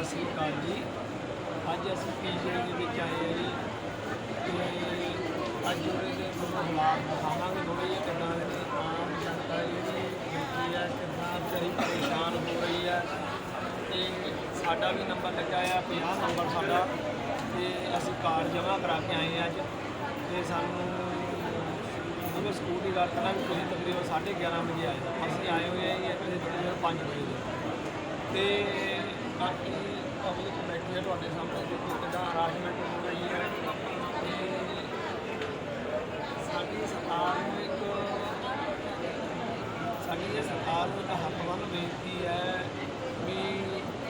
ਸਤਿ ਸ੍ਰੀ ਅਕਾਲ ਜੀ। ਅੱਜ ਅਸੀਂ ਪੀਜੀਆਈ ਦੇ ਵਿੱਚ ਆਏ ਹਾਂ ਜੀ ਤੇ ਅੱਜ ਉਹਦੇ ਦੇ ਹਾਲਾਤ ਦਿਖਾਵਾਂਗੇ, ਥੋੜ੍ਹੇ ਜਿਹੇ ਕਿੱਦਾਂ ਦੇ ਨੇ। ਆਮ ਜਨਤਾ ਜਿਹੜੀ ਬੈਠੀ ਹੈ ਕਿੰਨਾ ਵਿਚਾਰੀ ਪਰੇਸ਼ਾਨ ਹੋ ਰਹੀ ਹੈ ਤੇ ਸਾਡਾ ਵੀ ਨੰਬਰ ਲੱਗਾ ਆ 50 ਨੰਬਰ ਸਾਡਾ। ਤੇ ਅਸੀਂ ਕਾਰਡ ਜਮ੍ਹਾਂ ਕਰਾ ਕੇ ਆਏ ਹਾਂ ਅੱਜ। ਤੇ ਸਾਨੂੰ ਜਿਵੇਂ ਸਕੂਲ ਦੀ ਗੱਲ ਕਰਾਂ ਵੀ ਤੁਸੀਂ ਤਕਰੀਬਨ 11:30 ਵਜੇ ਆਏ ਅਸੀਂ ਆਏ ਹੋਏ ਹਾਂ ਜੀ ਤਕਰੀਬਨ 5 ਵਜੇ। ਦੇ ਤੇ ਬਾਕੀ ਪਬਲਿਕ ਬੈਠੀ ਹੈ ਤੁਹਾਡੇ ਸਾਹਮਣੇ ਦੇਖੋ ਕਿੱਦਾਂ ਅਰਾਜਮੈਂਟ ਹੋ ਰਹੀ ਹੈ। ਤੇ ਸਾਡੀ ਸਰਕਾਰ ਨੂੰ ਇੱਕ ਸਾਡੀ ਇਹ ਸਰਕਾਰ ਨੂੰ ਇੱਕ ਹੱਥ ਹੱਥਵੰਨ ਬੇਨਤੀ ਹੈ ਵੀ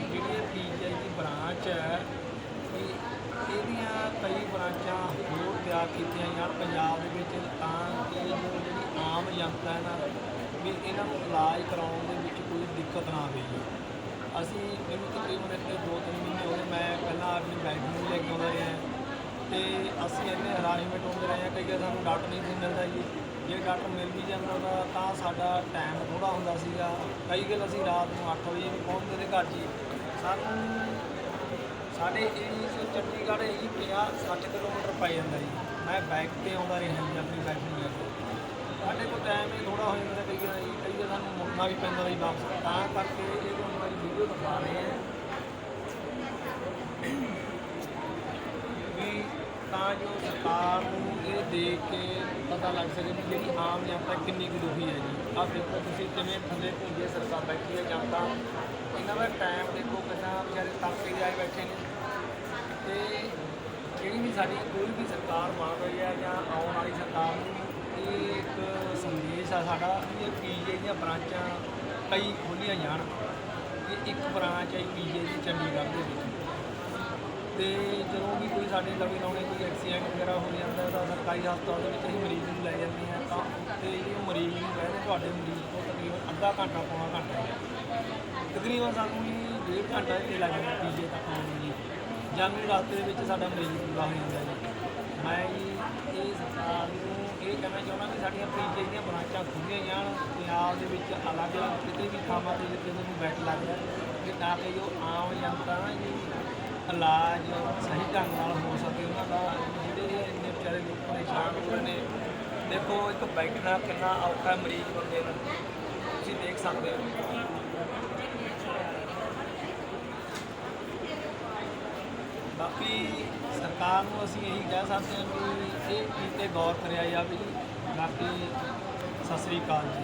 ਜਿਹੜੀ ਇਹ ਪੀਜੀਆਈ ਦੀ ਬ੍ਰਾਂਚ ਹੈ, ਵੀ ਇਹਦੀਆਂ ਕਈ ਬ੍ਰਾਂਚਾਂ ਹੋਰ ਤਿਆਰ ਕੀਤੀਆਂ ਜਾਣ ਪੰਜਾਬ ਦੇ ਵਿੱਚ ਤਾਂ ਕਿ ਜੋ ਜਿਹੜੀ ਆਮ ਜਨਤਾ ਹੈ ਨਾ, ਵੀ ਇਹਨਾਂ ਨੂੰ ਇਲਾਜ ਕਰਾਉਣ ਦੇ ਵਿੱਚ ਕੋਈ ਦਿੱਕਤ ਨਾ ਆਵੇ। ਅਸੀਂ ਮੈਨੂੰ ਤਕਰੀਬਨ ਇੱਥੇ ਦੋ ਤਿੰਨ ਮਹੀਨੇ ਹੋ ਗਏ ਮੈਂ ਪਹਿਲਾਂ ਆਪਣੀ ਬੈਗ ਨੂੰ ਲੈ ਕੇ ਆਉਂਦਾ ਰਿਹਾ ਤੇ ਅਸੀਂ ਇੰਨੇ ਹਰਾਸਮੈਂਟ ਹੁੰਦੇ ਰਹੇ ਹਾਂ ਕਈ ਵਾਰ ਸਾਨੂੰ ਡਾਕਟਰ ਨਹੀਂ ਸੀ ਮਿਲਦਾ ਜੀ ਜੇ ਡਾਕਟਰ ਮਿਲ ਵੀ ਜਾਂਦਾ ਵਾ ਤਾਂ ਸਾਡਾ ਟਾਈਮ ਥੋੜਾ ਹੁੰਦਾ ਸੀਗਾ। ਕਈ ਗੱਲ ਅਸੀਂ ਰਾਤ ਨੂੰ 8 ਵਜੇ ਵੀ ਪਹੁੰਚਦੇ ਤੇ ਘਰ ਜੀ। ਸਾਨੂੰ ਸਾਡੇ ਏਰੀਏ 'ਚ ਚੰਡੀਗੜ੍ਹ ਇਹੀ 50 60 ਕਿਲੋਮੀਟਰ ਪੈ ਜਾਂਦਾ ਜੀ। ਮੈਂ ਬਾਈਕ ਤੇ ਆਉਂਦਾ ਰਿਹਾ ਜੀ ਆਪਣੀ ਬਾਈਕ ਨੂੰ ਲੈ ਕੇ। ਸਾਡੇ ਕੋਲ ਟਾਈਮ ਹੀ ਥੋੜਾ ਹੋ ਜਾਂਦਾ ਕਈ ਵਾਰ ਜੀ, ਕਈ ਵਾਰ ਸਾਨੂੰ ਮੁੜਨਾ ਵੀ ਪੈਂਦਾ ਜੀ ਵਾਪਸ। ਤਾਂ ਕਰਕੇ ਇਹ ਤੁਹਾਨੂੰ ਮੇਰੀ ਵੀਡੀਓ ਦਿਖਾ ਰਹੇ ਹਾਂ ਵੀ ਤਾਂ ਜੋ ਸਰਕਾਰ ਨੂੰ ਇਹ ਦੇਖ ਕੇ ਪਤਾ ਲੱਗ ਸਕੇ ਵੀ ਜਿਹੜੀ ਆਮ ਜਨਤਾ ਕਿੰਨੀ ਕੁ ਦੁਖੀ ਹੈ ਜੀ? ਆਹ ਦੇਖੋ, ਤੁਸੀਂ ਕਿਵੇਂ ਥੱਲੇ ਭੁੰਜੇ ਸਰਕਾਰ ਬੈਠੀ ਹੈ ਜਨਤਾ ਇਹਨਾਂ ਦਾ ਟਾਈਮ ਦੇਖੋ ਕਿੰਨਾ ਵਿਚਾਰੇ ਤੜਕੇ ਦੇ ਬੈਠੇ ਨੇ ਤੇ ਜਿਹੜੀ ਵੀ ਸਾਡੀ ਕੋਈ ਵੀ ਸਰਕਾਰ ਬਣ ਰਹੀ ਹੈ ਜਾਂ ਆਉਣ ਵਾਲੀ ਸਰਕਾਰ ਨੂੰ ਇਹ ਇੱਕ ਸੰਦੇਸ਼ ਆ, ਸਾਡਾ ਵੀ ਇਹ ਪੀਜੇ ਦੀਆਂ ਬ੍ਰਾਂਚਾਂ ਕਈ ਖੋਲੀਆਂ ਜਾਣ। ਇਹ ਇੱਕ ਬ੍ਰਾਂਚ ਹੈ ਪੀਜੇ ਦੀ ਚੰਡੀਗੜ੍ਹ ਦੇ ਵਿੱਚ। ਤੇ ਜਦੋਂ ਵੀ ਕੋਈ ਸਾਡੇ ਲਵੇ ਲਾਉਣੇ ਕੋਈ ਐਕਸੀਡੈਂਟ ਵਗੈਰਾ ਹੋ ਜਾਂਦਾ, ਤਾਂ ਸਰਕਾਰੀ ਹਸਪਤਾਲ ਦੇ ਵਿੱਚ ਅਸੀਂ ਮਰੀਜ਼ ਨੂੰ ਲੈ ਜਾਂਦੇ ਹਾਂ। ਤਾਂ ਤੇ ਜਿਹੜੇ ਉਹ ਮਰੀਜ਼ ਨੂੰ ਕਹਿੰਦੇ ਤੁਹਾਡੇ ਮਰੀਜ਼ ਤੋਂ ਤਕਰੀਬਨ ਅੱਧਾ ਘੰਟਾ, ਪੌਣਾ ਘੰਟਾ ਤਕਰੀਬਨ ਸਾਨੂੰ ਜੀ ਡੇਢ ਘੰਟਾ ਇੱਥੇ ਲੱਗ ਜਾਂਦਾ ਪੀਜੇ ਤੱਕ ਆਉਣ ਨੂੰ। ਜੀ ਜਾਂਦੇ ਰਸਤੇ ਦੇ ਵਿੱਚ ਸਾਡਾ ਮਰੀਜ਼ ਪੂਰਾ ਹੋ ਜਾਂਦਾ ਜੀ। ਮੈਂ ਜੀ ਇਹ ਸਰਕਾਰ ਨੂੰ ਇਹ ਕਹਿਣਾ ਚਾਹੁੰਦਾ ਕਿ ਸਾਡੀਆਂ ਪੀਜੇ ਦੀਆਂ ਬ੍ਰਾਂਚਾਂ ਖੁੱਲ੍ਹੀਆਂ ਜਾਣ, ਪੰਜਾਬ ਦੇ ਵਿੱਚ ਅਲੱਗ-ਅਲੱਗ ਕਿਤੇ ਵੀ ਥਾਵਾਂ ਤੇ ਜਿੱਥੇ ਨੂੰ ਬੈਠ ਲੱਗਦਾ ਕਿ ਤਾਂ ਕਿ ਜੋ ਆਮ ਜਨਤਾ ਨਾ ਜੀ ਇਲਾਜ ਸਹੀ ਢੰਗ ਨਾਲ ਹੋ ਸਕੇ, ਉਹਨਾਂ ਦਾ ਜਿਹੜੇ ਇੰਨੇ ਵਿਚਾਰੇ ਲੋਕ ਪਰੇਸ਼ਾਨ ਹੋ ਰਹੇ ਨੇ, ਦੇਖੋ ਇੱਕ ਬੈਠਣਾ ਕਿੰਨਾ ਔਖਾ ਮਰੀਜ਼ ਬੰਦੇ ਨੂੰ, ਤੁਸੀਂ ਦੇਖ ਸਕਦੇ ਹੋ। ਬਾਕੀ ਸਰਕਾਰ ਨੂੰ ਅਸੀਂ ਇਹੀ ਕਹਿ ਸਕਦੇ ਹਾਂ ਵੀ ਇਹ ਚੀਜ਼ ਗੌਰ ਕਰਿਆ ਜਾਵੇ। ਜੀ ਬਾਕੀ ਸਤਿ ਸ੍ਰੀ ਅਕਾਲ ਜੀ।